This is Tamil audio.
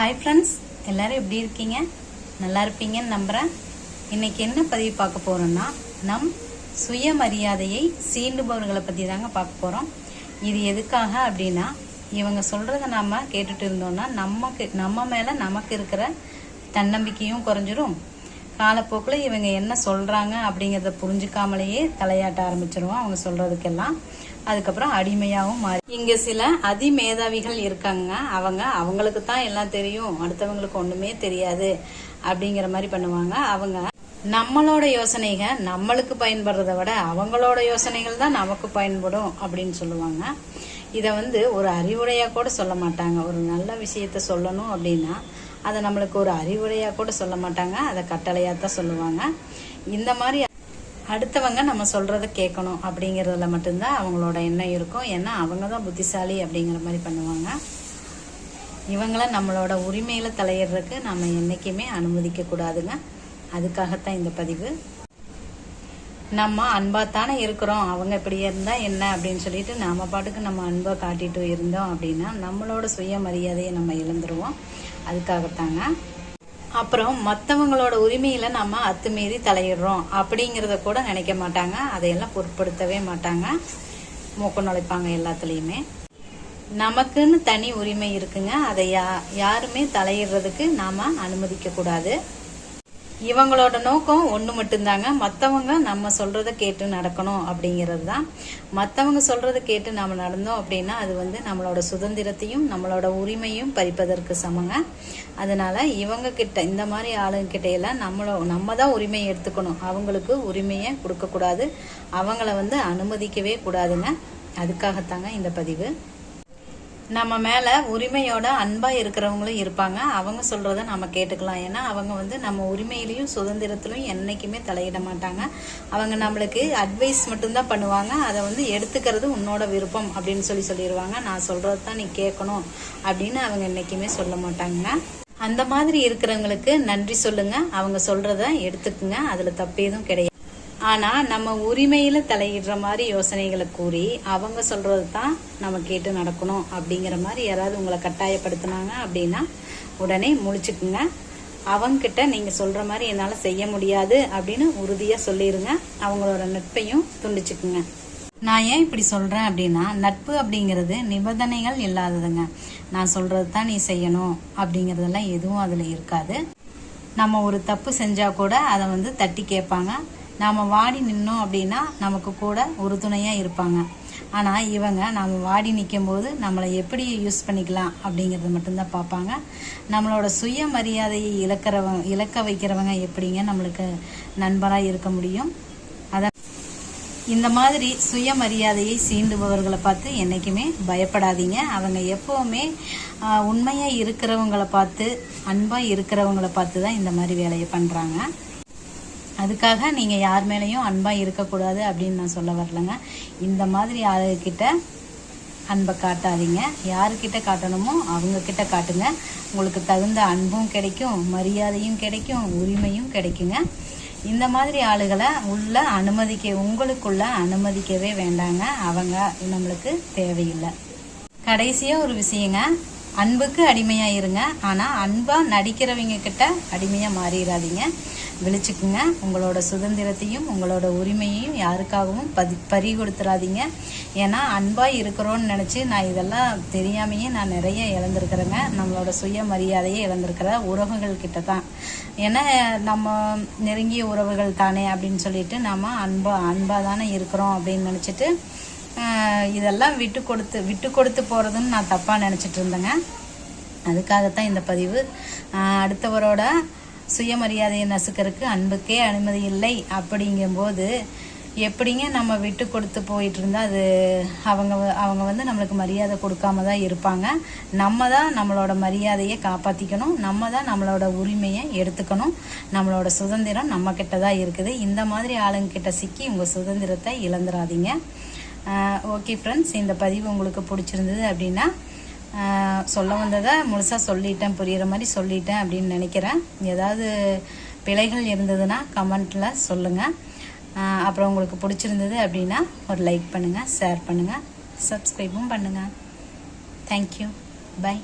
ஹாய் ஃப்ரெண்ட்ஸ் எல்லோரும் எப்படி இருக்கீங்க? நல்லா இருப்பீங்கன்னு நம்புகிறேன் இன்றைக்கி என்ன பதிவு பார்க்க போகிறோன்னா நம் சுயமரியாதையை சீண்டுபவர்களை பற்றி தாங்க பார்க்க போகிறோம் இது எதுக்காக அப்படின்னா இவங்க சொல்கிறத நாம் கேட்டுட்டு இருந்தோம்னா நமக்கு நம்ம மேலே நமக்கு இருக்கிற தன்னம்பிக்கையும் குறைஞ்சிரும். காலப்போக்கில் இவங்க என்ன சொல்கிறாங்க அப்படிங்கிறத புரிஞ்சுக்காமலேயே தலையாட்ட ஆரம்பிச்சிருவோம். அவங்க சொல்கிறதுக்கெல்லாம் அதுக்கப்புறம் அடிமையாகவும் மாறி இங்கே சில அதிமேதாவிகள் இருக்காங்க. அவங்க அவங்களுக்கு தான் எல்லாம் தெரியும். அடுத்தவங்களுக்கு ஒன்றுமே தெரியாது அப்படிங்கிற மாதிரி பண்ணுவாங்க. அவங்க நம்மளோட யோசனைகள் நம்மளுக்கு பயன்படுறத விட அவங்களோட யோசனைகள் தான் நமக்கு பயன்படும் அப்படின்னு சொல்லுவாங்க. இதை வந்து ஒரு அறிவுரையாக கூட சொல்ல மாட்டாங்க. ஒரு நல்ல விஷயத்த சொல்லணும் அப்படின்னா அதை நம்மளுக்கு ஒரு அறிவுரையாக கூட சொல்ல மாட்டாங்க. அதை கட்டளையாக தான் சொல்லுவாங்க. இந்த மாதிரி அடுத்தவங்க நம்ம சொல்கிறத கேட்கணும் அப்படிங்கிறதுல மட்டும்தான் அவங்களோட எண்ணம் இருக்கும். ஏன்னா அவங்க தான் புத்திசாலி அப்படிங்கிற மாதிரி பண்ணுவாங்க. இவங்கள நம்மளோட உரிமையில் தலையிடுறதுக்கு நம்ம என்றைக்குமே அனுமதிக்கக்கூடாதுங்க அதுக்காகத்தான் இந்த பதிவு. நம்ம அன்பாத்தானே இருக்கிறோம். அவங்க இப்படி இருந்தால் என்ன அப்படின்னு சொல்லிட்டு நம்ம பாட்டுக்கு நம்ம அன்பை காட்டிட்டு இருந்தோம் அப்படின்னா நம்மளோட சுயமரியாதையை நம்ம இழந்துருவோம். அதுக்காகத்தாங்க. அப்புறம் மற்றவங்களோட உரிமையில நம்ம அத்துமீறி தலையிடுறோம் அப்படிங்கிறத கூட நினைக்க மாட்டாங்க. அதையெல்லாம் பொருட்படுத்தவே மாட்டாங்க. மூக்க நுழைப்பாங்க எல்லாத்துலேயுமே. நமக்குன்னு தனி உரிமை இருக்குங்க. அதை யா யாருமே தலையிடுறதுக்கு நாம அனுமதிக்க கூடாது இவங்களோட நோக்கம் ஒன்று மட்டும்தாங்க. மற்றவங்க நம்ம சொல்கிறத கேட்டு நடக்கணும் அப்படிங்கிறது தான். மற்றவங்க சொல்கிறத கேட்டு நம்ம நடந்தோம் அப்படின்னா அது வந்து நம்மளோட சுதந்திரத்தையும் நம்மளோட உரிமையும் பறிப்பதற்கு சமங்க. அதனால் இவங்க கிட்ட இந்த மாதிரி ஆளுங்க எல்லாம் நம்மளோ நம்ம தான் உரிமையை எடுத்துக்கணும். அவங்களுக்கு உரிமையை கொடுக்கக்கூடாது. அவங்கள வந்து அனுமதிக்கவே கூடாதுங்க. அதுக்காகத்தாங்க இந்த பதிவு. நம்ம மேலே உரிமையோட அன்பாக இருக்கிறவங்களும் இருப்பாங்க. அவங்க சொல்கிறத நம்ம கேட்டுக்கலாம். ஏன்னா அவங்க வந்து நம்ம உரிமையிலையும் சுதந்திரத்திலையும் என்றைக்குமே தலையிட மாட்டாங்க. அவங்க நம்மளுக்கு அட்வைஸ் மட்டும்தான் பண்ணுவாங்க. அதை வந்து எடுத்துக்கிறது உன்னோட விருப்பம் அப்படின்னு சொல்லி சொல்லிடுவாங்க நான் சொல்கிறது தான் நீ கேட்கணும் அப்படின்னு அவங்க என்றைக்குமே சொல்ல மாட்டாங்க. அந்த மாதிரி இருக்கிறவங்களுக்கு நன்றி சொல்லுங்க. அவங்க சொல்கிறத எடுத்துக்குங்க. அதில் தப்பு எதுவும் கிடையாது. ஆனால் நம்ம உரிமையில் தலையிடுற மாதிரி யோசனைகளை கூறி அவங்க சொல்கிறது தான் நம்ம கேட்டு நடக்கணும் அப்படிங்கிற மாதிரி யாராவது உங்களை கட்டாயப்படுத்தினாங்க அப்படின்னா உடனே முழிச்சுக்குங்க. அவங்கக்கிட்ட நீங்கள் சொல்கிற மாதிரி என்னால் செய்ய முடியாது அப்படின்னு உறுதியாக சொல்லிடுங்க அவங்களோட நட்பையும் துண்டிச்சுக்குங்க. நான் ஏன் இப்படி சொல்கிறேன் அப்படின்னா நட்பு அப்படிங்கிறது நிபந்தனைகள் இல்லாததுங்க. நான் சொல்கிறது தான் நீ செய்யணும் அப்படிங்கிறதெல்லாம் எதுவும் அதில் இருக்காது. நம்ம ஒரு தப்பு செஞ்சால் கூட அதை வந்து தட்டி கேட்பாங்க. நாம் வாடி நின்னோம் அப்படின்னா நமக்கு கூட உறுதுணையாக இருப்பாங்க. ஆனால் இவங்க நாம் வாடி நிற்கும் போது நம்மளை எப்படி யூஸ் பண்ணிக்கலாம் அப்படிங்கிறத மட்டும்தான் பார்ப்பாங்க. நம்மளோட சுயமரியாதையை இழக்கிறவங்க இழக்க வைக்கிறவங்க எப்படிங்க நம்மளுக்கு நண்பராக இருக்க முடியும்? அதான் இந்த மாதிரி சுயமரியாதையை சீண்டுபவர்களை பார்த்து என்றைக்குமே பயப்படாதீங்க. அவங்க எப்போவுமே உண்மையாக இருக்கிறவங்கள பார்த்து அன்பாக இருக்கிறவங்கள பார்த்து தான் இந்த மாதிரி வேலையை பண்ணுறாங்க அதுக்காக நீங்கள் யார் மேலேயும் அன்பாக இருக்கக்கூடாது அப்படின்னு நான் சொல்ல வரலங்க. இந்த மாதிரி ஆளுகிட்ட அன்பை காட்டாதீங்க. யாருக்கிட்ட காட்டணுமோ அவங்கக்கிட்ட காட்டுங்க. உங்களுக்கு தகுந்த அன்பும் கிடைக்கும் மரியாதையும் கிடைக்கும் உரிமையும் கிடைக்குங்க. இந்த மாதிரி ஆளுகளை உள்ள அனுமதிக்க உங்களுக்குள்ள அனுமதிக்கவே வேண்டாங்க. அவங்க நம்மளுக்கு தேவையில்லை. கடைசியாக ஒரு விஷயங்க. அன்புக்கு அடிமையாக இருங்க. ஆனால் அன்பாக நடிக்கிறவங்க கிட்ட அடிமையாக மாறிடாதீங்க விழிச்சுக்குங்க. உங்களோட சுதந்திரத்தையும் உங்களோட உரிமையையும் யாருக்காகவும் பதி பறி கொடுத்துடாதீங்க ஏன்னா அன்பாக இருக்கிறோன்னு நினச்சி நான் இதெல்லாம் தெரியாமையே நான் நிறைய இழந்திருக்கிறேங்க. நம்மளோட சுயமரியாதையை இழந்திருக்கிற உறவுகள் கிட்ட தான். ஏன்னா நம்ம நெருங்கிய உறவுகள் தானே அப்படின்னு சொல்லிட்டு நம்ம அன்பா அன்பாக தானே இருக்கிறோம் அப்படின்னு நினச்சிட்டு இதெல்லாம் விட்டு கொடுத்து விட்டு கொடுத்து போகிறதுன்னு நான் தப்பாக நினச்சிட்டு இருந்தேங்க. அதுக்காகத்தான் இந்த பதிவு. அடுத்தவரோட சுயமரியாதையை நசுக்கிறதுக்கு அன்புக்கே அனுமதி இல்லை அப்படிங்கும்போது எப்படிங்க நம்ம விட்டு கொடுத்து போயிட்டு இருந்தால் அது அவங்க அவங்க வந்து நம்மளுக்கு மரியாதை கொடுக்காம தான் இருப்பாங்க. நம்ம தான் நம்மளோட மரியாதையை காப்பாற்றிக்கணும் நம்ம தான் நம்மளோட உரிமையை எடுத்துக்கணும். நம்மளோட சுதந்திரம் நம்மக்கிட்ட தான் இருக்குது. இந்த மாதிரி ஆளுங்கிட்ட சிக்கி உங்கள் சுதந்திரத்தை இழந்துடாதீங்க ஓகே ஃப்ரெண்ட்ஸ் இந்த பதிவு உங்களுக்கு பிடிச்சிருந்தது அப்படின்னா சொல்ல வந்ததை முழுசாக சொல்லிட்டேன் புரிகிற மாதிரி சொல்லிட்டேன் அப்படின்னு நினைக்கிறேன். ஏதாவது பிழைகள் இருந்ததுன்னா கமெண்ட்டில் சொல்லுங்கள் அப்புறம் உங்களுக்கு பிடிச்சிருந்தது அப்படின்னா ஒரு லைக் பண்ணுங்கள் ஷேர் பண்ணுங்கள் சப்ஸ்கிரைபும் பண்ணுங்கள் தேங்க்யூ பை